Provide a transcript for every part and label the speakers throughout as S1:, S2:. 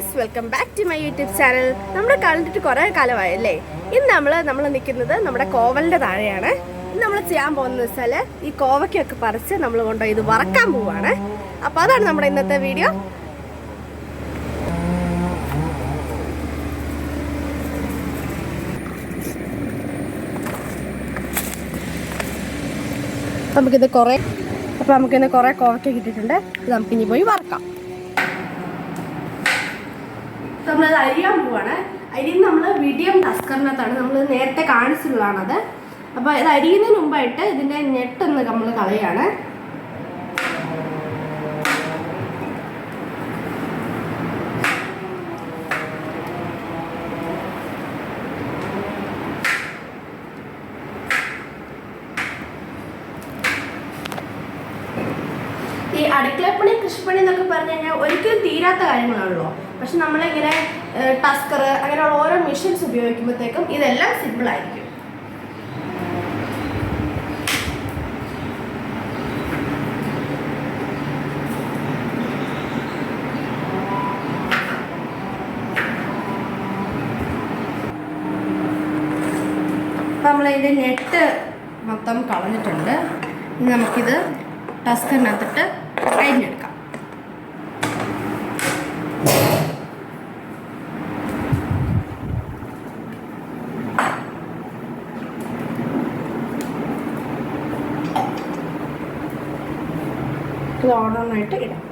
S1: Guys welcome back to my YouTube channel നമ്മൾ കണ്ടിട്ട് കുറേ കാലമായല്ലേ? ഇന്ന് നമ്മൾ നമ്മൾ നിൽക്കുന്നത് നമ്മുടെ കോവലിന്റെ താഴെയാണ്. ഇന്ന് നമ്മൾ ചെയ്യാൻ പോകുന്നത് വെച്ചാൽ ഈ കോവയ്ക്കൊക്കെ പറിച്ച് നമ്മൾ കൊണ്ടുപോയി ഇത് വറക്കാൻ പോവാണ്. അപ്പോൾ അതാണ് നമ്മുടെ ഇന്നത്തെ വീഡിയോ നമുക്കിത് കുറേ അപ്പോൾ നമുക്കിന്ന് കുറേ കോവയ്ക്ക കിട്ടിയിട്ടുണ്ട്. ഇത് നമുക്കിനി പോയി വറക്കാം. നമ്മളത് അരിയാൻ പോവാണ്. അരി നമ്മൾ മീഡിയം ടസ്കറിനകത്താണ് നമ്മൾ നേരത്തെ കാണിച്ചിട്ടുള്ളതാണത്. അപ്പോൾ ഇത് അരിയുന്നതിന് മുമ്പായിട്ട് ഇതിന്റെ ഞെട്ടൊന്ന് നമ്മൾ കളയാണ്. ഈ അടുക്കളപ്പണി കൃഷിപ്പണി എന്നൊക്കെ പറഞ്ഞു കഴിഞ്ഞാൽ ഒരിക്കലും തീരാത്ത കാര്യങ്ങളാണല്ലോ. പക്ഷെ നമ്മളിങ്ങനെ ടസ്കർ അങ്ങനെയുള്ള ഓരോ മെഷീൻസ് ഉപയോഗിക്കുമ്പോഴത്തേക്കും ഇതെല്ലാം സിമ്പിൾ ആയിരിക്കും നമ്മളതിന്റെ നെറ്റ് മൊത്തം കളഞ്ഞിട്ടുണ്ട്. ഇനി നമുക്കിത് ടസ്കറിനകത്തിട്ട് അരിഞ്ഞെടുക്കാം. ഇത് ഇടാം.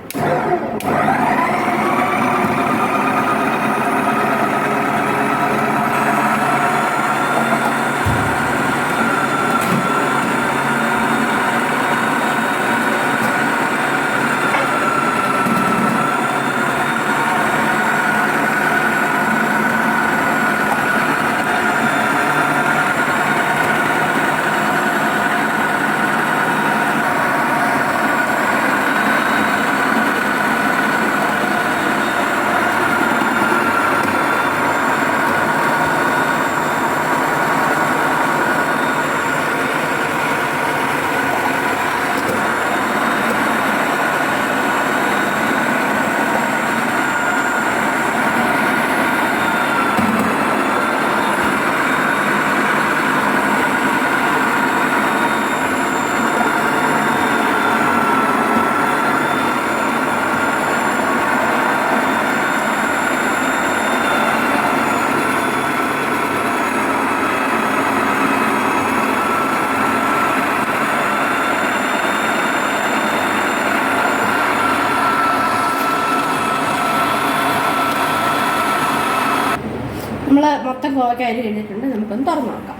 S1: നമ്മൾ മൊത്തം കോവയ്ക്ക അരി കഴിഞ്ഞിട്ടുണ്ട്. നമുക്കൊന്ന് തുറന്നു നോക്കാം.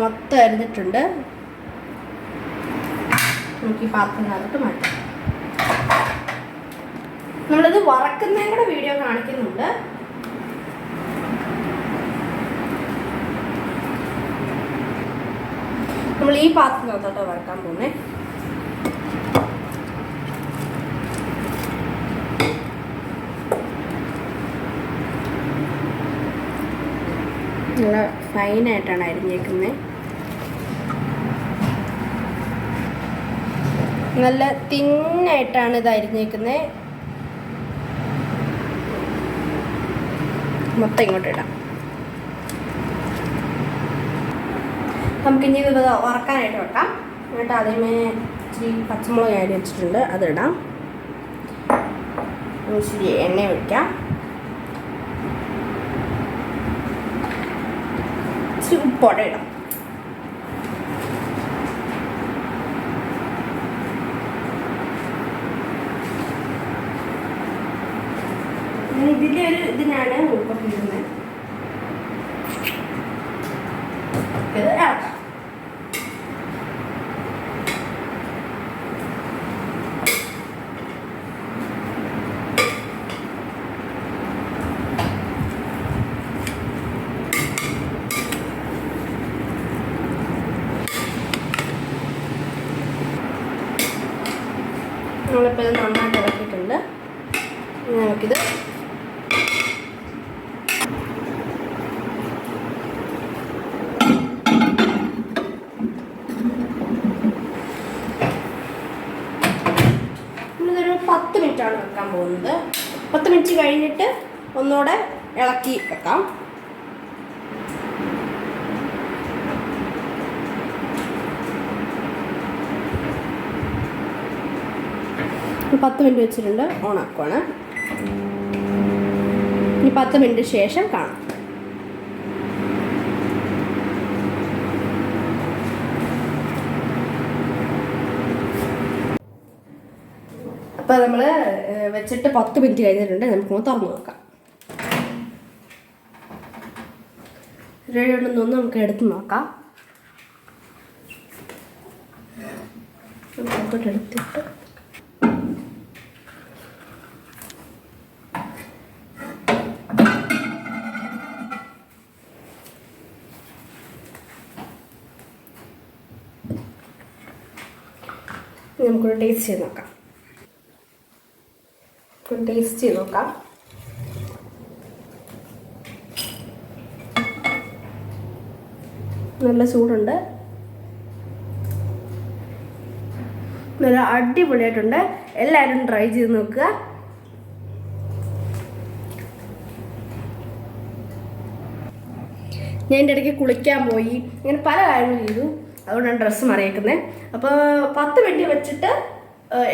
S1: മൊത്തം അരിഞ്ഞിട്ടുണ്ട്. നമുക്ക് ഈ പാത്രത്തിനകത്ത് മാറ്റാം. നമ്മളിത് വറക്കുന്നതും കൂടെ വീഡിയോ കാണിക്കുന്നുണ്ട്. നമ്മൾ ഈ പാത്രത്തിനകത്തോട്ട് വറക്കാൻ പോകുന്നത് നല്ല ഫൈനായിട്ടാണ് അരിഞ്ഞേക്കുന്നത് നല്ല തിന്നായിട്ടാണ് ഇത് അരിഞ്ഞേക്കുന്നത് മൊത്തം ഇങ്ങോട്ട് ഇടാം. നമുക്കിനി ഇത് വറക്കാനായിട്ട് വെക്കാം. എന്നിട്ട് ആദ്യമേ ഇച്ചിരി പച്ചമുളക് ആഡ് വെച്ചിട്ടുണ്ട് അതിടാം. ഇച്ചിരി എണ്ണ ഒഴിക്കാം. ഇച്ചിരി ഉപ്പോടെ ഇടാം. ഇതിന്റെ ഒരു ഇതിനാണ് ഉപ്പൊക്കെ ഇടുന്നത് ഇത് ഇളക്കാം നമ്മളിപ്പോൾ ഇത് നന്നായിട്ട് ഇറക്കിയിട്ടുണ്ട് നമുക്കിത് നമ്മളിതൊരു പത്ത് മിനിറ്റാണ് വെക്കാൻ പോകുന്നത്. പത്ത് മിനിറ്റ് കഴിഞ്ഞിട്ട് ഒന്നുകൂടെ ഇളക്കി വെക്കാം. ഇപ്പൊ പത്ത് മിനിറ്റ് വെച്ചിട്ടുണ്ട്. ഓൺ ആക്കുവാണ് ഇനി പത്ത് മിനിറ്റ് ശേഷം കാണാം. അപ്പോൾ നമ്മൾ വെച്ചിട്ട് പത്ത് മിനിറ്റ് കഴിഞ്ഞിട്ടുണ്ട്. നമുക്കൊന്ന് തുറന്നു നോക്കാം. റെഡി ഉണ്ടെന്നൊന്ന് നമുക്ക് എടുത്ത് നോക്കാം. നമുക്കോട്ട് എടുത്തിട്ട് നമുക്കൊരു ടേസ്റ്റ് ചെയ്ത് നോക്കാം. ഒരു ടേസ്റ്റ് ചെയ്ത് നോക്കാം. നല്ല ചൂടുണ്ട്. നല്ല അടിപൊളിയായിട്ടുണ്ട്. എല്ലാവരും ട്രൈ ചെയ്ത് നോക്കുക. ഞാൻ എന്റെ ഇടയ്ക്ക് കുളിക്കാൻ പോയി. ഇങ്ങനെ പല കാര്യങ്ങളും ചെയ്തു. അതുകൊണ്ടാണ് ഡ്രസ്സ് മറിയേക്കുന്നത് അപ്പോൾ പത്ത് മിനിറ്റ് വെച്ചിട്ട്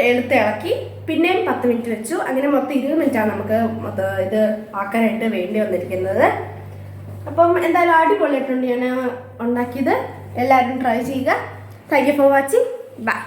S1: എടുത്ത് ഇളക്കി പിന്നെയും പത്ത് മിനിറ്റ് വെച്ചു. അങ്ങനെ മൊത്തം ഇരുപത് മിനിറ്റാണ് നമുക്ക് ഇത് ആക്കാനായിട്ട് വേണ്ടി വന്നിരിക്കുന്നത്. അപ്പം എന്തായാലും അടിപൊളിയായിട്ടുണ്ട് ഞാൻ ഉണ്ടാക്കിയത്. എല്ലാവരും ട്രൈ ചെയ്യുക. Thank you for watching bye